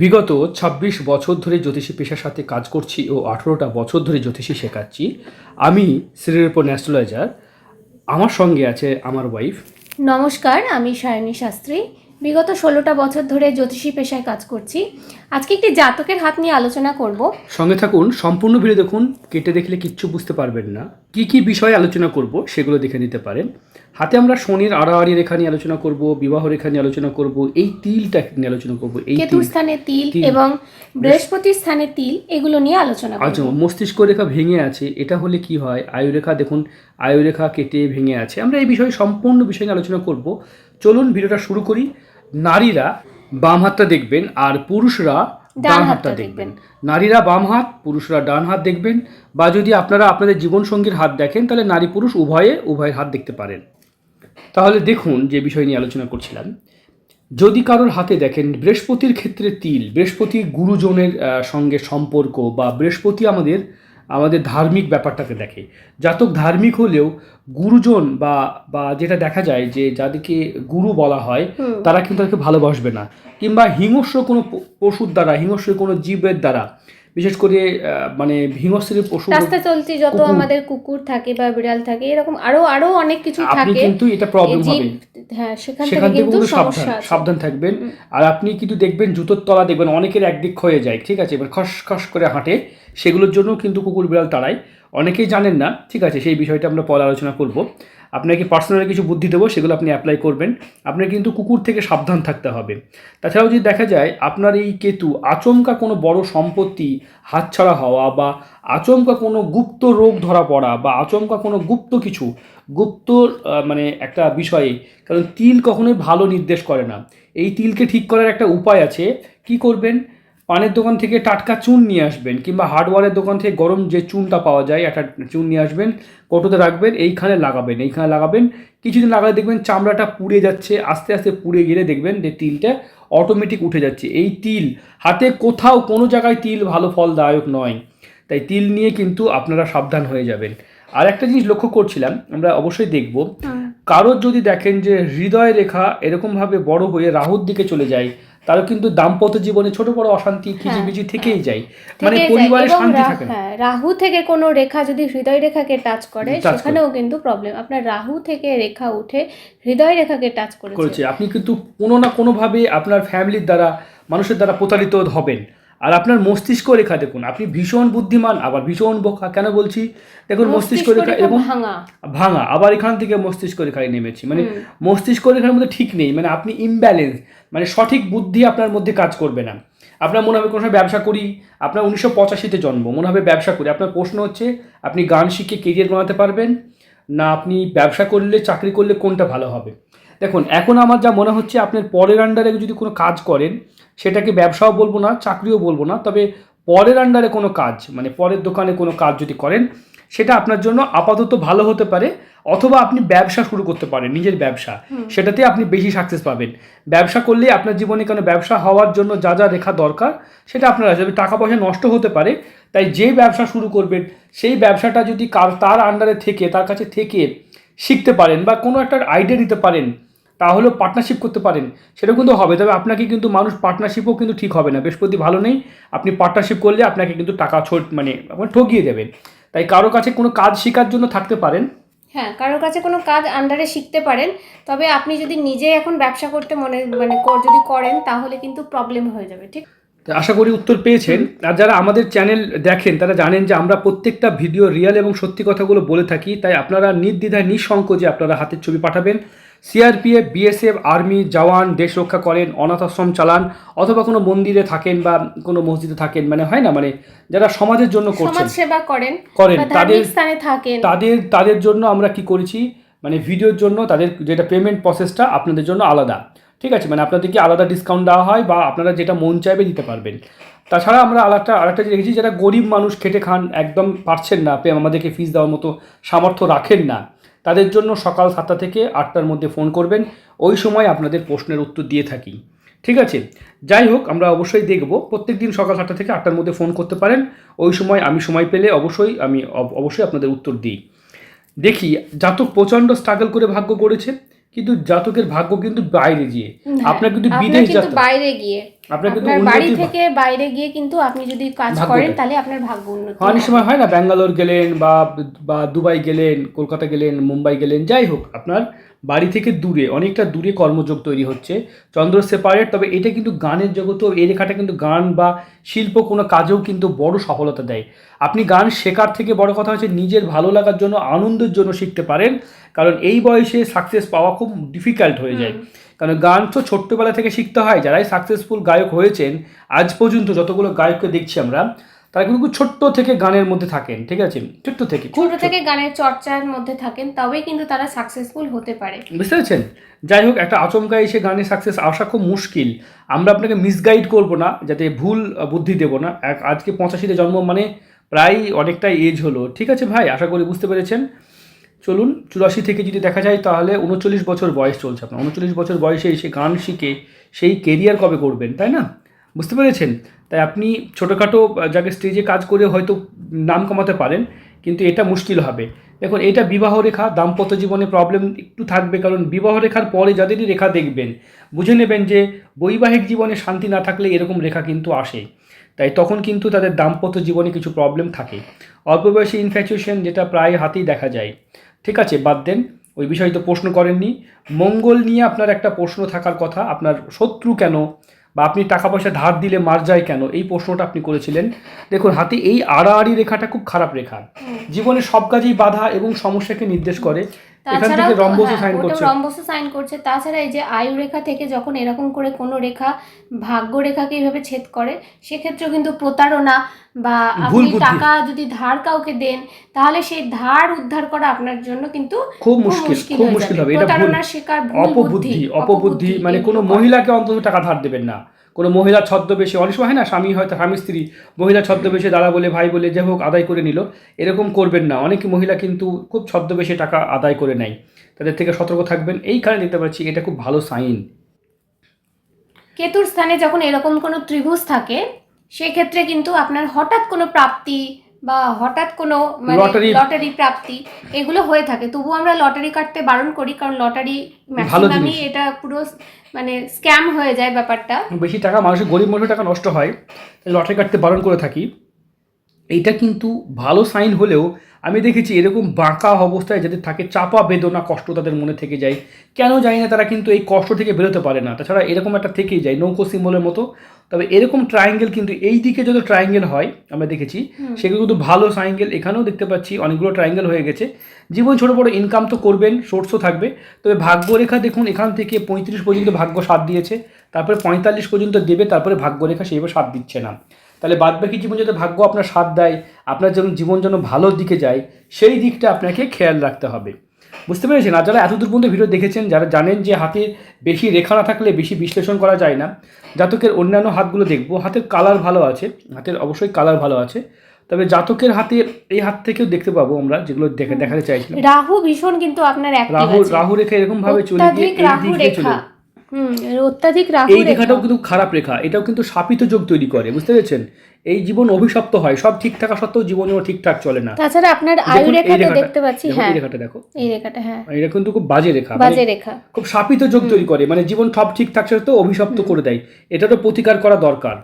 বিগত ২৬ বছর ধরে জ্যোতিষী পেশার সাথে কাজ করছি ও আঠেরোটা বছর ধরে জ্যোতিষী শেখাচ্ছি। আমি শ্রীরূপ অ্যাস্ট্রোলজার আমার সঙ্গে আছে আমার ওয়াইফ নমস্কার, আমি সায়নী শাস্ত্রী। বিগত ষোলোটা বছর ধরে জ্যোতিষী পেশায় কাজ করছি। আজকে একটি জাতকের হাত নিয়ে আলোচনা করব। সঙ্গে থাকুন সম্পূর্ণ ভিডিও দেখুন কেটে দেখলে কিচ্ছু বুঝতে পারবেন না। কি কি বিষয়ে আলোচনা করব সেগুলো দেখে নিতে পারেন। হাতে আমরা শনির আড়াআড়ি রেখা নিয়ে আলোচনা করব বিবাহ রেখা নিয়ে আলোচনা করব এই তিলটা নিয়ে আলোচনা করব এই তিল। স্থানে তিল। এবং বৃহস্পতি স্থানে তিল এগুলো নিয়ে আলোচনা আচ্ছা মস্তিষ্ক রেখা ভেঙে আছে এটা হলে কি হয়? আয়ু রেখা দেখুন আয়ু রেখা কেটে ভেঙে আছে। আমরা এই বিষয়ে সম্পূর্ণ বিষয় নিয়ে আলোচনা করব। চলুন ভিডিওটা শুরু করি। নারীরা বাম হাতটা দেখবেন আর পুরুষরা ডান হাতটা দেখবেন। নারীরা বাম হাত পুরুষরা ডান হাত দেখবেন বা যদি আপনারা আপনাদের জীবনসঙ্গীর হাত দেখেন তাহলে নারী পুরুষ উভয়ে উভয়ের হাত দেখতে পারেন। তাহলে দেখুন যে বিষয় নিয়ে আলোচনা করছিলাম। যদি কারোর হাতে দেখেন বৃহস্পতির ক্ষেত্রে তিল বৃহস্পতি গুরুজনের সঙ্গে সম্পর্ক বা বৃহস্পতি আমাদের আমাদের ধার্মিক ব্যাপারটাকে দেখে। জাতক ধার্মিক হলেও গুরুজন বা বা যেটা দেখা যায় যে যাদেরকে গুরু বলা হয় তারা কিন্তু তাকে ভালোবাসবে না। কিংবা হিংস্র কোনো পশুর দ্বারা হিংস্র কোনো জীবের দ্বারা বিশেষ করে মানে হিংস্রের পশু রাস্তা চলতি যত আমাদের কুকুর থাকে বা বিড়াল থাকে এরকম আরও আরও অনেক কিছু থাকে। কিন্তু এটা প্রবলেম হবে। হ্যাঁ সেখান থেকে কিন্তু সাবধান সাবধান থাকবেন। আর আপনি কিন্তু দেখবেন জুতোর তলা দেখবেন অনেকের একদিক হয়ে যায় ঠিক আছে? এবার খস খস করে হাঁটে। সেগুলোর জন্য কিন্তু কুকুর বিড়াল তাড়ায়। অনেকেই জানেন না, ঠিক আছে, সেই বিষয়টা আমরা পরে আলোচনা করব। আপনাকে পার্সোনালি কিছু বুদ্ধি দেবো, সেগুলো আপনি অ্যাপ্লাই করবেন। আপনার কিন্তু কুকুর থেকে সাবধান থাকতে হবে। তাছাড়াও যদি দেখা যায়, আপনার এই কেতু আচমকা কোনো বড় সম্পত্তি হাতছাড়া হওয়া বা আচমকা কোনো গুপ্ত রোগ ধরা পড়া বা আচমকা কোনো গুপ্ত কিছু, গুপ্ত মানে একটা বিষয়ে, কারণ তিল কখনোই ভালো নির্দেশ করে না। এই তিলকে ঠিক করার একটা উপায় আছে। কি করবেন? পানের দোকান থেকে টাটকা চুন নিয়ে আসবেন কিংবা হার্ডওয়ারের দোকান থেকে গরম যে চুনটা পাওয়া যায় একটা চুন নিয়ে আসবেন কটোতে রাখবেন এইখানে লাগাবেন এইখানে লাগাবেন। কিছুদিন লাগালে দেখবেন চামড়াটা পুড়ে যাচ্ছে আস্তে আস্তে পুড়ে গেলে দেখবেন যে তিলটা অটোমেটিক উঠে যাচ্ছে। এই তিল হাতে কোথাও কোনো জায়গায় তিল ভালো ফলদায়ক নয়। তাই তিল নিয়ে কিন্তু আপনারা সাবধান হয়ে যাবেন। আর একটা জিনিস লক্ষ্য করছিলাম আমরা অবশ্যই দেখব। কারোর যদি দেখেন যে হৃদয় রেখা এরকমভাবে বড় হয়ে রাহুর দিকে চলে যায় তারও কিন্তু দাম্পত্য জীবনে ছোট বড় অশান্তি খিচিবিচি থেকেই যায়। মানে পরিবারে শান্তি থাকে না। হ্যাঁ রাহু থেকে কোনো রেখা যদি হৃদয় রেখাকে টাচ করে সেখানেও কিন্তু প্রবলেম আপনার রাহু থেকে রেখা উঠে হৃদয় রেখাকে টাচ করেছে। করেছে। আপনি কিন্তু কোনো না কোনোভাবে আপনার ফ্যামিলির দ্বারা মানুষের দ্বারা প্রতারিত হবেন। আর আপনার মস্তিষ্ক রেখা দেখুন আপনি ভীষণ বুদ্ধিমান আবার ভীষণ বোকা কেন বলছি? দেখুন মস্তিষ্ক রেখা ভাঙা। ভাঙা আবার এখান থেকে মস্তিষ্ক রেখায় নেমেছি। মানে মস্তিষ্ক রেখার মধ্যে ঠিক নেই মানে আপনি ইমব্যালেন্স মানে সঠিক বুদ্ধি আপনার মধ্যে কাজ করবে না। আপনার মনে হবে কোনো সময় ব্যবসা করি আপনার উনিশশো পঁচাশিতে জন্ম মনে হবে ব্যবসা করি। আপনার প্রশ্ন হচ্ছে আপনি গান শিখে কেরিয়ার বানাতে পারবেন? না আপনি ব্যবসা করলে চাকরি করলে কোনটা ভালো হবে? দেখুন এখন আমার যা মনে হচ্ছে আপনার পরের আন্ডারে যদি কোনো কাজ করেন সেটাকে ব্যবসাও বলব না চাকরিও বলব না তবে পরের আন্ডারে কোনো কাজ মানে পরের দোকানে কোনো কাজ যদি করেন সেটা আপনার জন্য আপাতত ভালো হতে পারে অথবা আপনি ব্যবসা শুরু করতে পারেন নিজের ব্যবসা। সেটাতে আপনি বেশি সাকসেস পাবেন। ব্যবসা করলে আপনার জীবনে কেন ব্যবসা হওয়ার জন্য যা যা রেখা দরকার সেটা আপনার আছে। টাকা পয়সা নষ্ট হতে পারে তাই যে ব্যবসা শুরু করবেন সেই ব্যবসাটা যদি কার তার আন্ডারে থেকে তার কাছে থেকে শিখতে পারেন বা কোনো একটা আইডিয়া দিতে পারেন তাহলেও পার্টনারশিপ করতে পারেন। সেটা কিন্তু হবে তবে আপনাকে কিন্তু মানুষ পার্টনারশিপও কিন্তু ঠিক হবে না। বৃহস্পতি ভালো নেই আপনি পার্টনারশিপ করলে আপনাকে কিন্তু টাকা ছোট মানে আপনার ঠকিয়ে দেবেন তাই কারও কাছে কোনো কাজ শেখার জন্য থাকতে পারেন। হ্যাঁ কারোর কাছে কোনো কাজ আন্ডারে শিখতে পারেন তবে আপনি যদি নিজে এখন ব্যবসা করতে মনে মানে যদি করেন তাহলে কিন্তু প্রবলেম হয়ে যাবে ঠিক? তো আশা করি উত্তর পেয়েছেন। আর যারা আমাদের চ্যানেল দেখেন তারা জানেন যে আমরা প্রত্যেকটা ভিডিও রিয়েল এবং সত্যি কথাগুলো বলে থাকি। তাই আপনারা নির্দ্বিধায় নিঃসংকোচে আপনারা হাতের ছবি পাঠাবেন। সিআরপিএফ বিএসএফ আর্মি জওয়ান দেশ রক্ষা করেন অনাথ আশ্রম চালান অথবা কোনো মন্দিরে থাকেন বা কোনো মসজিদে থাকেন মানে হয় না মানে যারা সমাজের জন্য করছেন। সেবা করেন করেন। তাদের স্থানে থাকেন। তাদের তাদের জন্য আমরা কি করেছি? মানে ভিডিওর জন্য তাদের যেটা পেমেন্ট প্রসেসটা আপনাদের জন্য আলাদা। ঠিক আছে? মানে আপনাদেরকে আলাদা ডিসকাউন্ট দেওয়া হয় বা আপনারা যেটা মন চাইবে দিতে পারবেন। তাছাড়া আমরা আলাদা আরেকটা যে দেখেছি যারা গরিব মানুষ খেটে খান একদম পারছেন না আমাদেরকে ফিস দেওয়ার মতো সামর্থ্য রাখেন না। তাদের জন্য সকাল সাতটা থেকে আটটার মধ্যে ফোন করবেন। ওই সময় আপনাদের প্রশ্নের উত্তর দিয়ে থাকি। ঠিক আছে? যাই হোক আমরা অবশ্যই দেখব। প্রত্যেক দিন সকাল সাতটা থেকে আটটার মধ্যে ফোন করতে পারেন। ওই সময় আমি সময় পেলে অবশ্যই আমি অব- অবশ্যই আপনাদের উত্তর দিই। দেখি জাতক প্রচণ্ড স্ট্রাগল করে ভাগ্য গড়েছে কিন্তু জাতকের ভাগ্য কিন্তু বাইরে গিয়ে। আপনার কিন্তু বিদেশ যাত্রা। বাইরে গিয়ে। আপনার বাড়ি থেকে বাইরে গিয়ে কিন্তু আপনি যদি কাজ করেন তাহলে আপনার ভাগ্য উন্নতি অনেক সময় হয় না ব্যাঙ্গালোর গেলেন বা বা দুবাই গেলেন কলকাতা গেলেন মুম্বাই গেলেন যাই হোক আপনার বাড়ি থেকে দূরে অনেকটা দূরে কর্মযোগ তৈরি হচ্ছে চন্দ্র সেপারেট তবে এটা কিন্তু গানের জগতেও এই রেখাটা কিন্তু গান বা শিল্প কোনো কাজেও কিন্তু বড় সফলতা দেয়। আপনি গান শেখার থেকে বড় কথা হচ্ছে নিজের ভালো লাগার জন্য আনন্দের জন্য শিখতে পারেন কারণ এই বয়সে সাকসেস পাওয়া খুব ডিফিকাল্ট হয়ে যায়। কারণ গান তো ছোট্টবেলা থেকে শিখতে হয় যারাই সাকসেসফুল গায়ক হয়েছেন আজ পর্যন্ত যতগুলো গায়ককে দেখছি আমরা তারা কিন্তু ছোট্ট থেকে গানের মধ্যে থাকেন ঠিক আছে? ছোট্ট থেকে ছোট থেকে গানের চর্চার মধ্যে থাকেন তবেই কিন্তু তারা সাকসেসফুল হতে পারে। বুঝতে পারছেন? যাই হোক একটা আচমকা এসে গানে সাকসেস আসা খুব মুশকিল। আমরা আপনাকে মিসগাইড করব না যাতে ভুল বুদ্ধি দেব না। এক আজকে পঁচাশিতে জন্ম মানে প্রায় অনেকটা এজ হলো ঠিক আছে ভাই? আশা করি বুঝতে পেরেছেন। চলুন চুরাশি থেকে যদি দেখা যায় তাহলে উনচল্লিশ বছর বয়স চলছে আপনার। উনচল্লিশ বছর বয়সে এসে গান শিখে সেই কেরিয়ার কবে করবেন, তাই না? বুঝতে পেরেছেন? তাই আপনি ছোটোখাটো যাকে স্টেজে কাজ করে হয়তো নাম কমাতে পারেন, কিন্তু এটা মুশকিল হবে। দেখুন, এটা বিবাহ রেখা, দাম্পত্য জীবনে প্রবলেম একটু থাকবে, কারণ বিবাহ রেখার পরে যাদেরই রেখা দেখবেন, বুঝে নেবেন যে বৈবাহিক জীবনে শান্তি না থাকলে এরকম রেখা কিন্তু আসে। তাই তখন কিন্তু তাদের দাম্পত্য জীবনে কিছু প্রবলেম থাকে। অল্প বয়সী ইনফ্যাচুয়েশন যেটা প্রায় হাতেই দেখা যায়। ঠিক আছে, বাদ দেন। ওই বিষয়ে তো প্রশ্ন করেননি। মঙ্গল নিয়ে আপনার একটা প্রশ্ন থাকার কথা, আপনার শত্রু কেন বা আপনি টাকা পয়সা ধার দিলে মার যায় কেন? এই প্রশ্নটা আপনি করেছিলেন। দেখুন, হাতে এই আড়াআড়ি রেখাটা খুব খারাপ রেখা। জীবনে সব কাজেই বাধা এবং সমস্যাকে নির্দেশ করে। রম্বস হ্যাঁ, ওটা করছে। সাইন করছে। তাছাড়া এই যে আয়ু রেখা থেকে যখন এরকম করে কোনো রেখা ভাগ্য রেখাকে এইভাবে ছেদ করে সেক্ষেত্রেও কিন্তু প্রতারণা বা আপনি টাকা যদি ধার কাউকে দেন তাহলে সেই ধার উদ্ধার করা আপনার জন্য কিন্তু খুব মুশকিল খুব মুশকিল হবে। এটা প্রতারণার শিকার অপবুদ্ধি অপবুদ্ধি মানে কোনো মহিলাকে অন্তত টাকা ধার দেবেন না। কোনো মহিলা ছদ্মবেশে, অনেক সময় হয় না, স্বামী হয়তো স্বামী, স্ত্রী মহিলা ছদ্মবেশে দাদা বলে, ভাই বলে যে হোক, আদায় করে নিল। এরকম করবেন না। অনেক মহিলা কিন্তু খুব ছদ্মবেশে টাকা আদায় করে নেয়। তাদের থেকে সতর্ক থাকবেন। এই কারণে দেখতে পাচ্ছি এটা খুব ভালো সাইন কেতুর স্থানে যখন এরকম কোনো ত্রিভুজ থাকে, সেক্ষেত্রে কিন্তু আপনার হঠাৎ কোনো প্রাপ্তি বা হঠাৎ কোনো মানে Lottery- লটারি প্রাপ্তি এগুলো হয়ে থাকে। তবু আমরা লটারি কাটতে বারণ করি কারণ লটারি ম্যাক্সিমামই এটা পুরো মানে স্ক্যাম হয়ে যায় ব্যাপারটা। বেশি টাকা মানুষের গরিব মানুষের টাকা নষ্ট হয় লটারি কাটতে বারণ করে থাকি। এইটা কিন্তু ভালো সাইন হলেও আমি দেখেছি এরকম বাঁকা অবস্থায় যাদের থাকে চাপা বেদনা কষ্ট তাদের মনে থেকে যায়। কেন জানি না তারা কিন্তু এই কষ্ট থেকে বেরোতে পারে না। তাছাড়া এরকম একটা থেকেই যায় নৌকো সিম্বলের মতো। তবে এরকম ট্রায়াঙ্গেল কিন্তু এই দিকে যত ট্রায়াঙ্গেল হয় আমরা দেখেছি সেগুলো কিন্তু ভালো ট্রায়াঙ্গেল এখানেও দেখতে পাচ্ছি অনেকগুলো ট্রায়াঙ্গেল হয়ে গেছে। জীবন ছোটো বড়ো ইনকাম তো করবেন সোর্সও থাকবে। তবে ভাগ্যরেখা দেখুন এখান থেকে পঁয়ত্রিশ পর্যন্ত ভাগ্য সাথ দিয়েছে তারপরে পঁয়তাল্লিশ পর্যন্ত দেবে তারপরে ভাগ্যরেখা সেইভাবে সাথ দিচ্ছে না। তাহলে বাদবাকি জীবন যাতে ভাগ্য আপনার সাথ দেয় আপনার যেন জীবন যেন ভালোর দিকে যায় সেই দিকটা আপনাকে খেয়াল রাখতে হবে। বুঝতে পেরেছেন? আর যারা এতদূর পর্যন্ত ভিডিও দেখেছেন যারা জানেন যে হাতে বেশি রেখা না থাকলে বেশি বিশ্লেষণ করা যায় না জাতকের অন্যান্য হাতগুলো দেখব। হাতের কালার ভালো আছে হাতের অবশ্যই কালার ভালো আছে তবে জাতকের হাতে এই হাত থেকেও দেখতে পাবো আমরা যেগুলো দেখে দেখাতে চাইছিলাম। রাহু ভীষণ কিন্তু আপনার রাহু রাহু রেখা এরকম ভাবে চলে গিয়ে চলে অত্যাধিক রাহু এই রেখাটাও কিন্তু খারাপ রেখা। এটাও কিন্তু শাপিত যোগ তৈরি করে বুঝতে পেরেছেন? এই জীবন অভিশপ্ত হয় সব ঠিক থাকা সত্ত্বেও জীবনেও ঠিকঠাক চলে না। তাছাড়া আপনার আয়ু রেখাটা, দেখতে পাচ্ছি হ্যাঁ এই রেখাটা দেখো। এই রেখাটা হ্যাঁ। এটা কিন্তু খুব বাজে রেখা মানে বাজে রেখা। খুব শাপিত যোগ তৈরি করে মানে জীবন সব ঠিক থাকছে তো অভিশপ্ত করে দেয়। এটা তো প্রতিকার করা দরকার।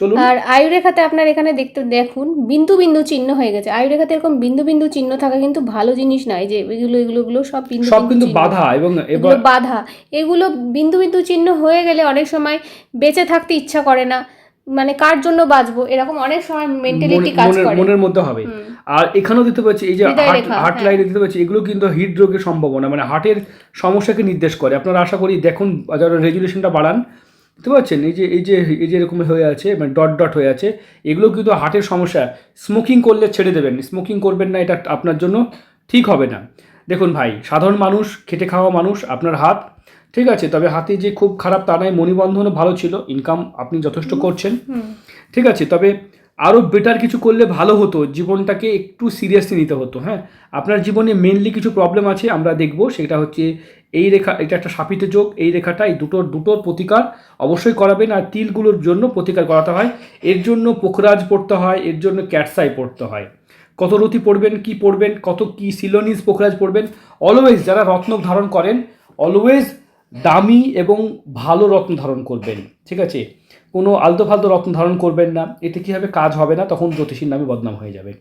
চলুন। আর আয়ু রেখাতে আপনার এখানে দেখতে দেখুন বিন্দু বিন্দু চিহ্ন হয়ে গেছে। আয়ু রেখাতে এরকম বিন্দু বিন্দু চিহ্ন থাকা কিন্তু ভালো জিনিস নয় যে এগুলো এগুলো এগুলো সব বিন্দু সব কিন্তু বাধা এবং এগুলো এবার বাধা। এগুলো বিন্দু বিন্দু চিহ্ন হয়ে গেলে অনেক সময় বেঁচে থাকতে ইচ্ছা করে না। মানে কার জন্য বাঁচবো? এরকম অনেক সময় মেন্টালিটি কাজ করে। মনের মধ্যে হবে। আর এখানেও দিতে পারছি এই যে হার্ট। লাইনে দিতে পারছি এগুলো কিন্তু হৃদরোগের সম্ভাবনা। মানে হার্টের সমস্যাকে নির্দেশ করে। আপনারা আশা করি দেখুন যারা রেজুলেশনটা বাড়ান। বুঝতে পারছেন? এই যে এই যে এই যে এরকম হয়ে আছে মানে ডট ডট হয়ে আছে এগুলো কিন্তু হার্টের সমস্যা। স্মোকিং করলে ছেড়ে দেবেন। স্মোকিং করবেন না এটা আপনার জন্য ঠিক হবে না। দেখুন ভাই সাধারণ মানুষ খেটে খাওয়া মানুষ আপনার হাত ঠিক আছে? তবে হাতে যে খুব খারাপ তা নয় মণিবন্ধনও ভালো ছিল ইনকাম আপনি যথেষ্ট করছেন। ঠিক আছে? তবে আরও বেটার কিছু করলে ভালো হতো, জীবনটাকে একটু সিরিয়াসলি নিতে হতো হ্যাঁ? আপনার জীবনে মেনলি কিছু প্রবলেম আছে, আমরা দেখব, সেটা হচ্ছে এই রেখা, এটা একটা সাপিত যোগ, এই রেখাটা, এই দুটোর দুটোর প্রতিকার অবশ্যই করাবেন, আর তিলগুলোর জন্য প্রতিকার করাতে হয়। এর জন্য পোখরাজ পড়তে হয়, এর জন্য ক্যাটসাই পড়তে হয়। কত রতি পড়বেন, কি পড়বেন, কত কি সিলোনিস পোখরাজ পড়বেন অলওয়েজ যারা রত্ন ধারণ করেন অলওয়েজ দামি এবং ভালো রত্ন ধারণ করবেন, ঠিক আছে? কোনো আলতো ফালতো রত্ন ধারণ করবেন না, এতে কী হবে কাজ হবে না, তখন জ্যোতিষীর নামে বদনাম হয়ে যাবে।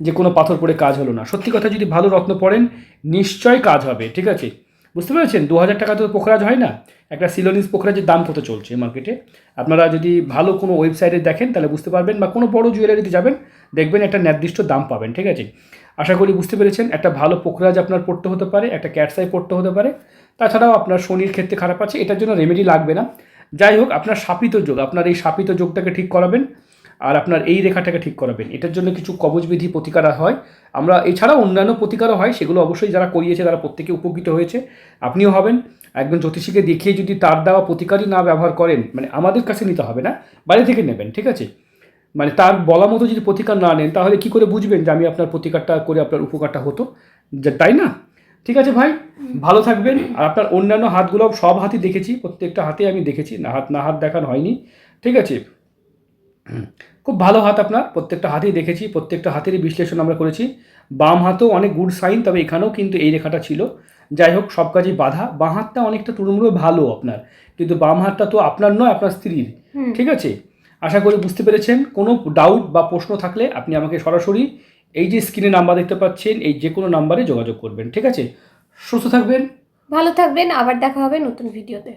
যে কোনো পাথর পড়ে কাজ হলো না। সত্যি কথা, যদি ভালো রত্ন পড়েন নিশ্চয় কাজ হবে, ঠিক আছে? বুঝতে পেরেছেন? দু হাজার টাকা তো পোখরাজ হয় না? একটা সিলোনিস পোখরাজের দাম কত চলছে মার্কেটে আপনারা যদি ভালো কোনো ওয়েবসাইটে দেখেন, তাহলে বুঝতে পারবেন, বা কোনো বড় জুয়েলারিতে যাবেন, দেখবেন একটা নির্দিষ্ট দাম পাবেন, ঠিক আছে? আশা করি বুঝতে পেরেছেন, একটা ভালো পোখরাজ আপনার পড়তে হতে পারে, একটা ক্যাটসাই পড়তে হতে পারে। তাছাড়াও আপনার শনির ক্ষেত্রে খারাপ আছে, এটার জন্য রেমেডি লাগবে না। যাই হোক, আপনার সাপিত যোগ, আপনার এই সাপিত যোগটাকে ঠিক করাবেন আর আপনার এই রেখাটাকে ঠিক করাবেন। এটার জন্য কিছু কবচবিধি প্রতিকার হয়। আমরা এছাড়াও অন্যান্য প্রতিকারও হয়, সেগুলো অবশ্যই যারা করিয়েছে, তারা প্রত্যেকে উপকৃত হয়েছে। আপনিও হবেন একজন জ্যোতিষীকে দেখিয়ে যদি তার দেওয়া প্রতিকারই না ব্যবহার করেন মানে আমাদের কাছে নিতে হবে না বাইরে থেকে নেবেন, ঠিক আছে? মানে তার বলা মতো যদি প্রতিকার না নেন, তাহলে কি করে বুঝবেন যে আমি আপনার প্রতিকারটা করে আপনার উপকারটা হতো? তাই না? ঠিক আছে ভাই? ভালো থাকবেন। আর আপনার অন্যান্য হাতগুলো সব হাতই দেখেছি প্রত্যেকটা হাতে আমি দেখেছি না হাত না হাত দেখানো হয়নি। ঠিক আছে? খুব ভালো হাত আপনার প্রত্যেকটা হাতেই দেখেছি প্রত্যেকটা হাতেরই বিশ্লেষণ আমরা করেছি। বাম হাতেও অনেক গুড সাইন তবে এখানেও কিন্তু এই রেখাটা ছিল। যাই হোক সব কাজেই বাধা। বাঁ হাতটা অনেকটা তুলনামূলক ভালো আপনার কিন্তু বাম হাতটা তো আপনার নয় আপনার স্ত্রীর। ঠিক আছে? আশা করি বুঝতে পেরেছেন। কোনো ডাউট বা প্রশ্ন থাকলে আপনি আমাকে সরাসরি এই যে স্ক্রিনে নাম্বার দেখতে পাচ্ছেন, এই যে কোনো নাম্বারে যোগাযোগ করবেন, ঠিক আছে? সুস্থ থাকবেন। ভালো থাকবেন, আবার দেখা হবে নতুন ভিডিওতে।